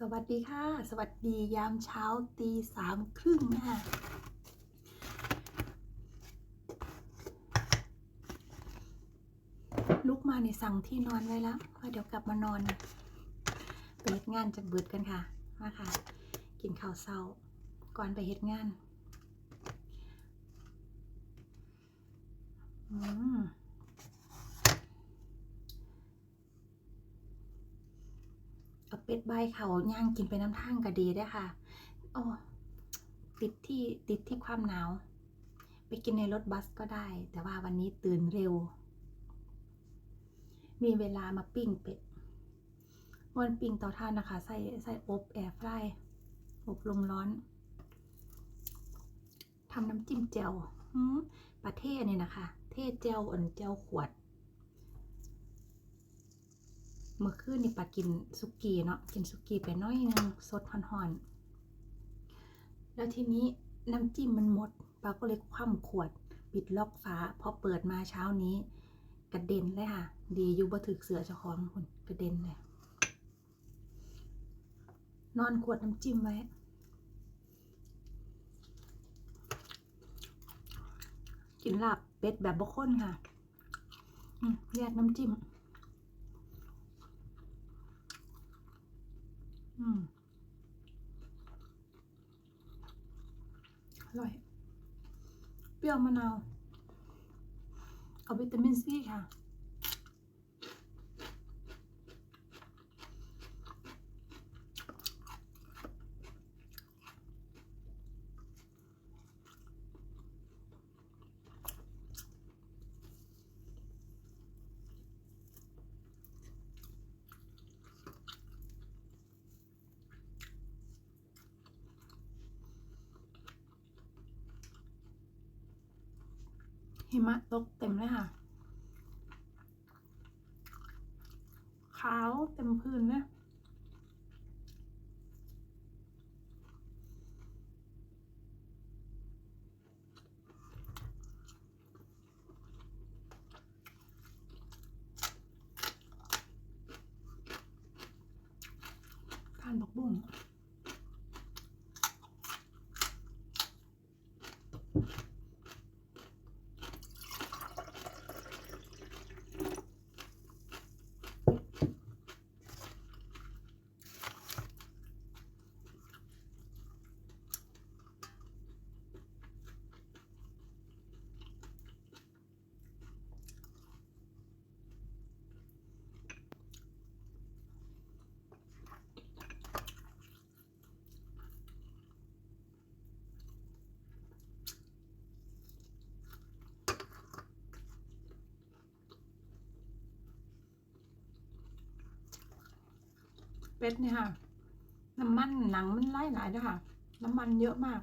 สวัสดีค่ะ สวัสดียามเช้าตีสามครึ่งนะคะลุกมาในสั่งที่นอนไว้แล้วว่าเดี๋ยวกลับมานอนไปเฮ็ดงานจากเบิดกันค่ะมาค่ะ กินข้าวเช้า ก่อนไปเฮ็ดงาน อืม เป็ดใบเขาย่างกินไปน้ำท่างก็ดีได้ค่ะโอ้ติดที่ติดที่ความหนาว ไปกินในรถบัสก็ได้ แต่ว่าวันนี้ตื่นเร็ว มีเวลามาปิ้งเป็ดวันปิ้งเตาถ่านนะคะใส่ใส่อบแอร์ฟรายอบลมร้อนทำน้ำจิ้มแจ่วประเทศเนี่ยนะคะ เทศแจ่วอ่อนแจ่วขวด เมื่อคืนนี่ปากินสุกี้เนาะกินสุกี้ไปน้อยนึงสดห่อนๆแล้วทีนี้น้ำจิ้มมันหมดปาก็เลยคว่ำขวดปิดล็อกฝาพอเปิดมาเช้านี้ กระเด็นเลยค่ะ ดีอยู่บ่ถึกเสือเจ้าของคุณกระเด็นเลยนอนขวดน้ำจิ้มไว้กินลาบเป็ดแบบบะข้นค่ะแยกน้ำจิ้ม อร่อย เปรี้ยวมะนาว เอาวิตามินซีค่ะ หิมะตกเต็มเลยค่ะ ขาวเต็มพื้นเลยทานบักบุ้ง เป็ดเนี่ยค่ะ น้ำมันหนังมันไล่หลายด้วยค่ะ น้ำมันเยอะมาก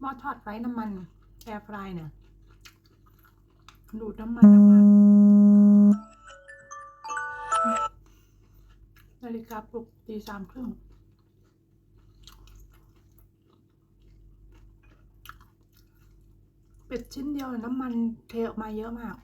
หม้อทอดไร้น้ำมันแอร์ฟรายเนี่ยดูดน้ำมันออกมานาฬิกาปลุกตีสามครึ่ง เป็ดชิ้นเดียวน้ำมันเทออกมาเยอะมาก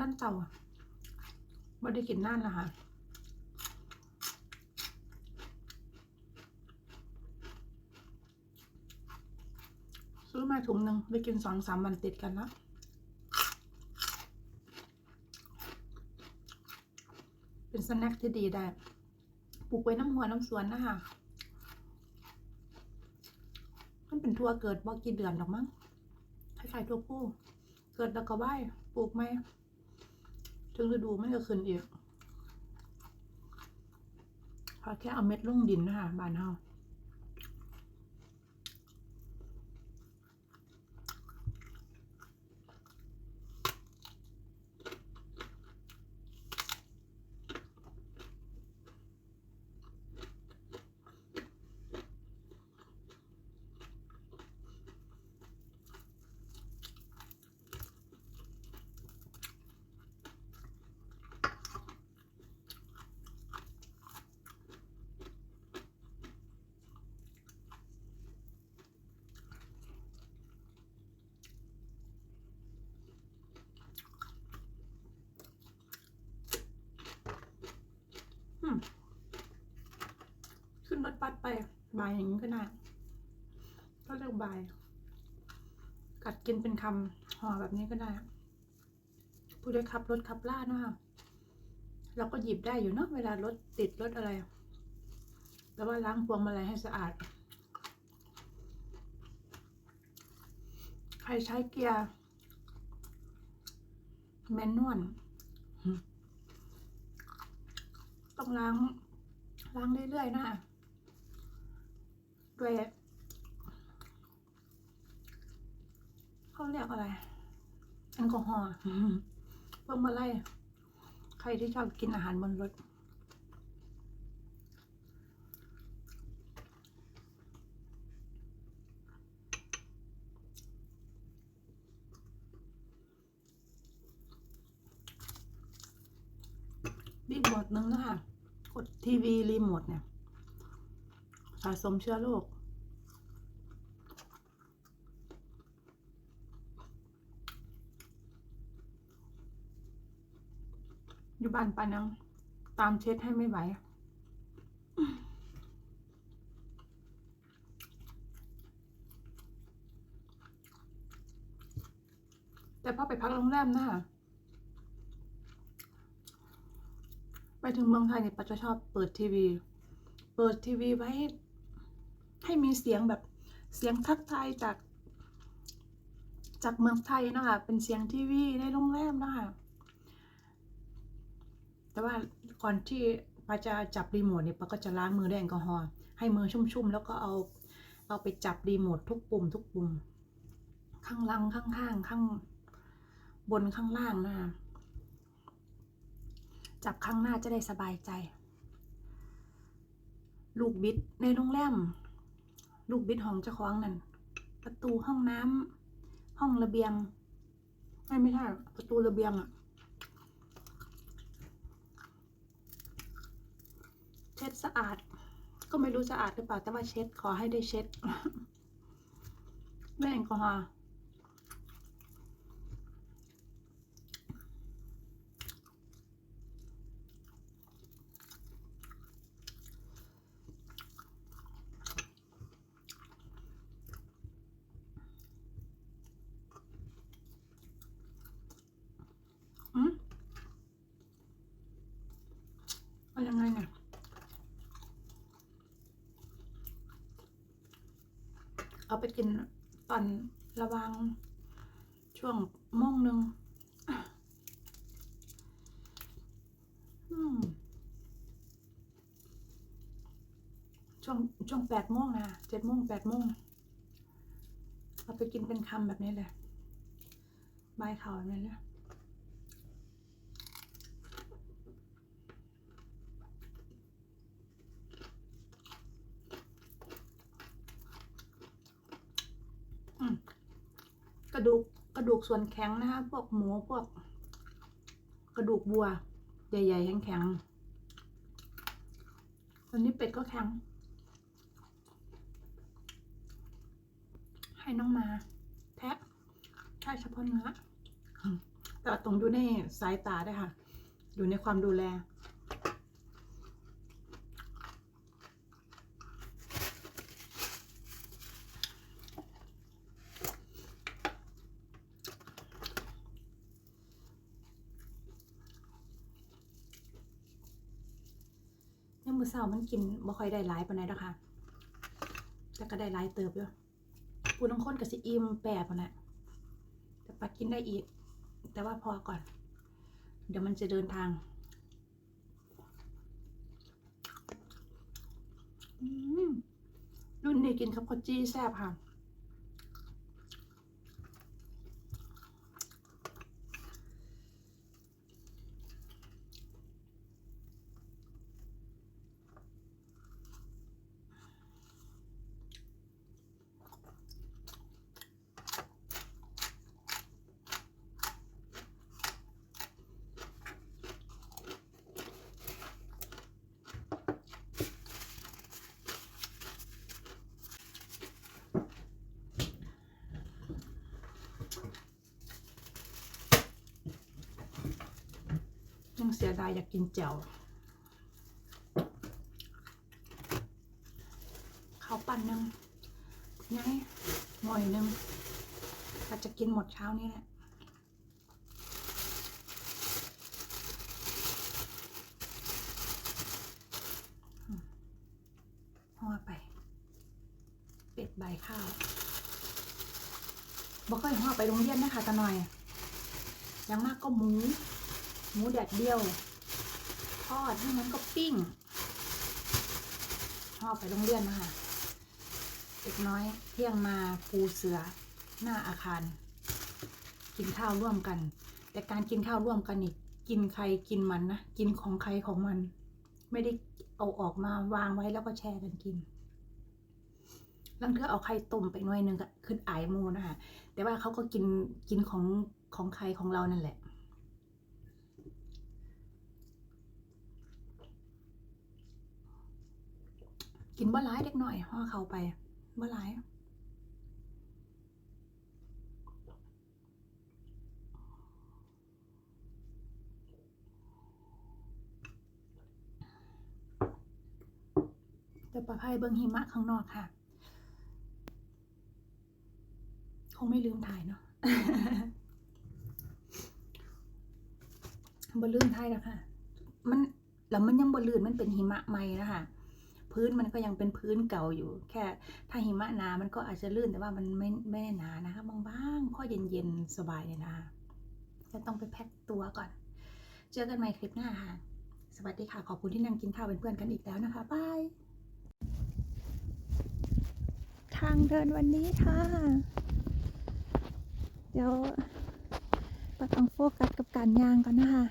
ด้วยลั่นเตาไม่ได้กินน่านละค่ะซื้อมาถุงหนึ่งได้กินสองสามวันติดกันแล้วเป็นสแน็คที่ดีได้ ปลูกไว้น้ำหัวน้ำสวนนะคะมันเป็นทั่วเกิดบ่กี่เดือนหรอกมั้งคล้ายๆทั่วผู้ เกิดแล้วก็ไหวปลูกไหม ถึงฤดูมันก็ขึ้นอีกพอแค่เอาเม็ดลงดินนะคะบานเฮา รถบัสไปบายอย่างนี้ก็ได้ก็เรียกบาย กัดกินเป็นคำห่อแบบนี้ก็ได้ผู้ได้ขับรถขับล่าเนาะเราก็หยิบได้อยู่เนาะเวลารถติดรถอะไร แต่ว่าล้างพวงมาลัยให้สะอาด ใครใช้เกียร์แมนนวลต้องล้างล้างเรื่อยๆนะ ด้วยเขาเรียกอะไรแอลกอฮอล์เพิ่มมาไล่ใครที่ชอบกินอาหารบนรถรีโมทหนึงนะคะ กดทีวีรีโมทเนี่ย สะสมเชื้อโรคอยู่บ้านปานัง ตามเช็ดให้ไม่ไหวแต่พอไปพักโรงแรมนะคะไปถึงเมืองไทยเนี่ยปัจจะชอบเปิดทีวี เปิดทีวีไว้ ให้มีเสียงแบบเสียงทักทายจาก จากเมืองไทยนะคะ เป็นเสียงทีวีในโรงแรมนะคะแต่ว่าก่อนที่ปาจะจับรีโมทเนี่ยปาก็จะล้างมือด้วยแอลกอฮอล์ให้มือชุ่มๆ แล้วก็เอาเอาไปจับรีโมททุกปุ่มทุกปุ่ม ข้างล่างข้างๆข้างบนข้างล่างนะคะจับข้างหน้าจะได้สบายใจ ลูกบิดในโรงแรม ลูกบิดของเจ้าของนั่นประตูห้องน้ำห้องระเบียงไม่ไม่ใช่ประตูระเบียงอะเช็ดสะอาด ก็ไม่รู้สะอาดหรือเปล่าแต่ว่าเช็ดขอให้ได้เช็ดแม่แอลกอฮอล์ อืมเอายังไงเนี่ย เอา ไปกินตอนระวางช่วงโมงหนึ่งช่วงช่วงแปดโมงนะเจ็ดโมงแปดโมงเอาไปกินเป็นคำแบบนี้เลยใบเข่าวแบบนี้เลย อืมก ระดูกกระดูกส่วนแข็งนะคะ พวกหมูพวก กระดูกวัว ใหญ่ ๆ แข็งๆวันนี้เป็ดก็แข็ง ให้น้องมา แทะแค่เฉพาะเนื้อแต่ตรงอยู่ในสายตาได้ค่ะ อยู่ในความดูแล มือเศร้ามันกินบ่ค่อยได้หลายปานใดดอกค่ะแต่ก็ได้หลายเติบอยู่ผู้ลางคนกับซีอิ่มแปรปานะแต่ปักกินได้อีก แต่ว่าพอก่อน เดี๋ยวมันจะเดินทางอืมรุ่นนี้กินครับข้าวจี้แซ่บค่ะ ยังเสียดายอยากกินแจ่วข้าวปั้นหนึงยังหน่อยหนึงอาจะกินหมดเช้านี้แหละห่อไป เป็ดใบข้าวบอกเคยห่อไปโรงเรียนนะคะตาหน่อย อยังมากก็หมู หมูแดดเดียวทอดให้มันก็ปิ้งห่อไปโรงเรียนนะคะเด็กน้อยเที่ยงมาปูเสือหน้าอาคาร กินข้าวร่วมกัน แต่การกินข้าวร่วมกันนี่กินใครกินมันนะ กินของใครของมัน ไม่ได้เอาออกมาวางไว้แล้วก็แชร์กันกินลังเทือเอาไข่ต้มไปหน่อยหนึงก็ขึ้นอายมูนะคะแต่ว่าเขาก็กินกินของของใครของเรานั่นแหละ กินบ่ร้ายเด็กหน่อยห่อเขาไปบ่ร้ายแต่ปลาไพ่เบิงหิมะข้างนอกค่ะ คงไม่ลืมถ่ายเนาะบ่ลื่นถ่ายแล้วค่ะ มันแล้วมันยังบ่ลื่นมันเป็นหิมะใหม่นะคะ พื้นมันก็ยังเป็นพื้นเก่าอยู่ แค่ถ้าหิมะหนา มันก็อาจจะลื่นแต่ว่ามันไม่ไม่หนานะคะบางๆพอเย็นๆสบายเลยนะคะจะต้องไปแพ็คตัวก่อน เจอกันใหม่คลิปหน้าค่ะ สวัสดีค่ะ ขอบคุณที่นั่งกินข้าวเป็นเพื่อนกันอีกแล้วนะคะบาย ทางเดินวันนี้ค่ะ เดี๋ยวปต้องโฟกัสกับการย่างก่อนนะคะ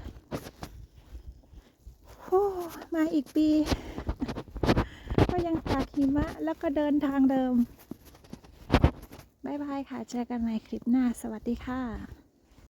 โอ้มาอีกปี ยังจากหิมะแล้วก็เดินทางเดิม บ๊ายบายค่ะ เจอกันใหม่คลิปหน้า สวัสดีค่ะ